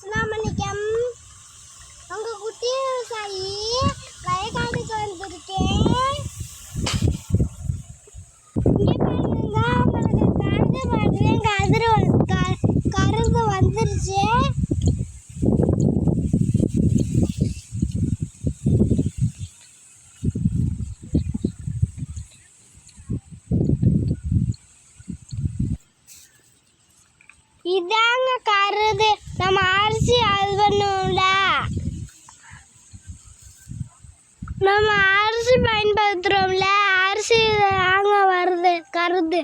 அஸ்லாமலிக்கம் உங்க குட்டி விவசாயி வயக்காட்டுக்கு வந்திருக்கேன் கருது பாருங்க கதிரு கருது வந்துருச்சு. இதாங்க கருது. நம்ம நம்ம அரிசி பயன்படுத்துறோம்ல அரிசி நாங்கள் வருது கருது.